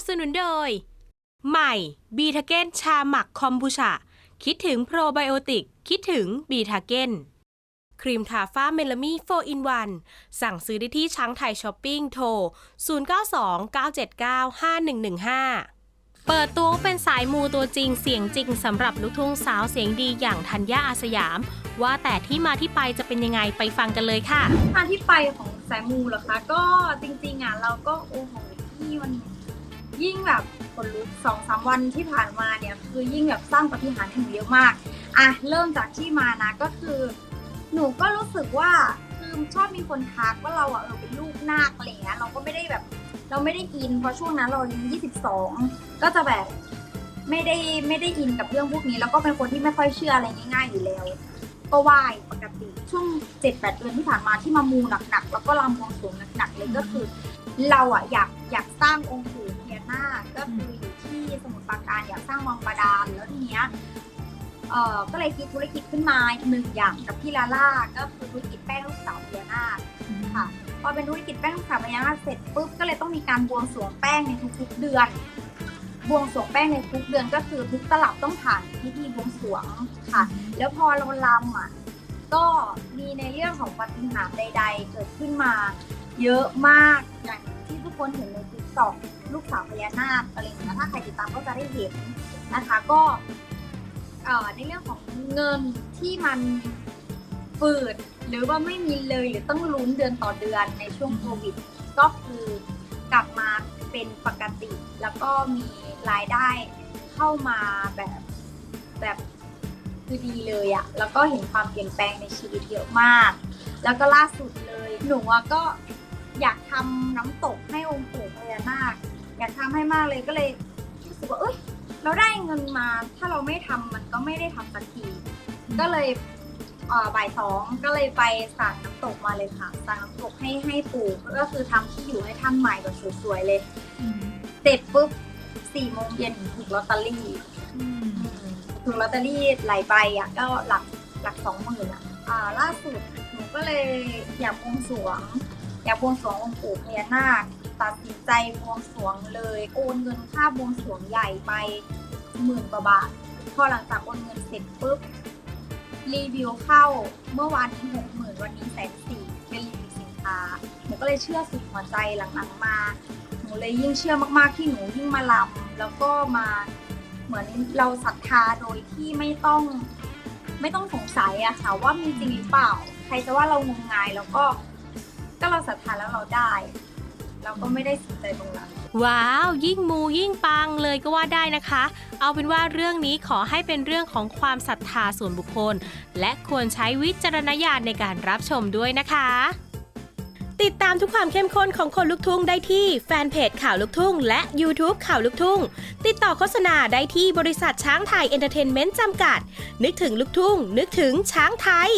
บสนุนโดย ใหม่บีทาเก้นชาหมักคอมบูชา คิดถึงโปรไบโอติก คิดถึงบีทาเก้นครีมทาฟ้าเมลามี4 in 1 สั่งซื้อได้ที่ช้างไทยช้อปปิ้งโทร 0929795115เปิดตัวเป็นสายมูตัวจริงเสียงจริงสำหรับลูกทุ่งสาวเสียงดีอย่างธัญญาอาสยาม ว่าแต่ที่มาที่ไปจะเป็นยังไงไปฟังกันเลยค่ะอันที่ไปของสายมูเหรอคะ ก็จริงๆอะเราก็โอ้โหที่มัน ยิ่งแบบคนลุกสองสามวันที่ผ่านมาเนี่ยคือยิ่งแบบสร้างปฏิหารย์ให้หนูเยอะมากอะเริ่มจากที่มานะก็คือ หนูก็รู้สึกว่าคือชอบมีคนทักว่าเราอะเออเป็นลูกนาคอะไรเงี้ยเราก็ไม่ได้แบบ เราไม่ได้อินเพราะช่วงนั้นเรายังยี่สิบสองก็จะแบบไม่ได้ไม่ได้อินกับเรื่องพวกนี้ แล้วก็เป็นคนที่ไม่ค่อยเชื่ออะไรง่าย ๆ อยู่แล้ว ก็ไหว้ปกติช่วงเจ็ดแปดเดือนที่ผ่านมาที่มามูหนักๆแล้วก็รำวงสรวงหนักๆเลยก็คือ เราอะอยากอยากสร้างองค์ปูานาคก็คืออยู่ที่สมุทรปราการอยากสร้างวังบาดาลแล้วทีเนี้ยเอ่อก็เลยคิดธุรกิจขึ้นมาหนึ่งอย่างกับพี่ลาล่าก็คือธุรกิจแป้งลูกสาวพญานาคค่ะพอเป็นธุรกิจแป้งลูกสาวพญานาคเสร็จปุ๊บก็เลยต้องมีการบวงสรวงแป้งในทุกๆเดือน บวงสรวงแป้งในทุกเดือนก็คือทุกตลับต้องผ่านพิธีบวงสรวงค่ะ แล้วพอเราลำอะก็มีในเรื่องของปฏิหารใด ๆ เกิดขึ้นมาเยอะมากอย่าง ที่ทุกคนเห็นในติ๊กต็อกลูกสาวพญานาคอะไรอย่างเงี้ยถ้าใครติดตามก็จะได้เห็นนะคะก็ในเรื่องของเงินที่มันฝืดหรือว่าไม่มีเลยหรือต้องลุ้นเดือนต่อเดือนในช่วงโควิดก็คือกลับมาเป็นปกติ แล้วก็มีรายได้เข้ามาแบบแบบคือดีเลยอะแล้วก็เห็นความเปลี่ยนแปลงในชีวิตเยอะมาก แล้วก็ล่าสุดเลยหนูอะก็ อยากทำน้ำตกให้องค์ปู่พญานาคอยากทำให้มากเลยก็เลยรู้สึกว่าเอ้ยเราได้เงินมาถ้าเราไม่ทำมันก็ไม่ได้ทำสักทีก็เลยบ่ายสองก็เลยไปสั่งน้ำตกมาเลยค่ะสั่งน้ำตกให้ให้ปู่ก็คือทำที่อยู่ให้ท่านใหม่แบบสวยๆเลยเสร็จปุ๊บสี่โมงเย็นถูกลอตเตอรี่ถูกลอตเตอรี่หลายใบอะก็หลักหลักสองหมื่นอะล่าสุดหนูก็เลยอยากบวงสวง อยากบวงสรวงองค์ปู่พญานาคตัดสินใจบวงสรวงเลยโอนเงินค่าบวงสรวงใหญ่ไปหมื่นกว่าบาทพอหลังจากโอนเงินเสร็จปุ๊บรีวิวเข้าเมื่อวานนี้หกหมื่นวันนี้แสนสี่เป็นรีวิวสินค้าหนูก็เลยเชื่อสุดหัวใจหลังๆมาหนูเลยยิ่งเชื่อมากๆที่หนูยิ่งมาลำแล้วก็มาเหมือนเราศรัทธาโดยที่ไม่ต้องไม่ต้องสงสัยอะค่ะว่ามีจริงหรือเปล่า ใครจะว่าเรางมงายแล้วก็ ก็เราศรัทธาแล้วเราได้ เราก็ไม่ได้สนใจตรงนั้น ว้าว ยิ่งมูยิ่งปังเลยก็ว่าได้นะคะ เอาเป็นว่าเรื่องนี้ขอให้เป็นเรื่องของความศรัทธาส่วนบุคคล และควรใช้วิจารณญาณในการรับชมด้วยนะคะ ติดตามทุกความเข้มข้นของคนลุกทุ่งได้ที่แฟนเพจข่าวลุกทุ่ง และ YouTube ข่าวลุกทุ่ง ติดต่อโฆษณาได้ที่บริษัทช้างไทยเอนเตอร์เทนเมนต์จำกัด นึกถึงลุกทุ่ง นึกถึงช้างไทย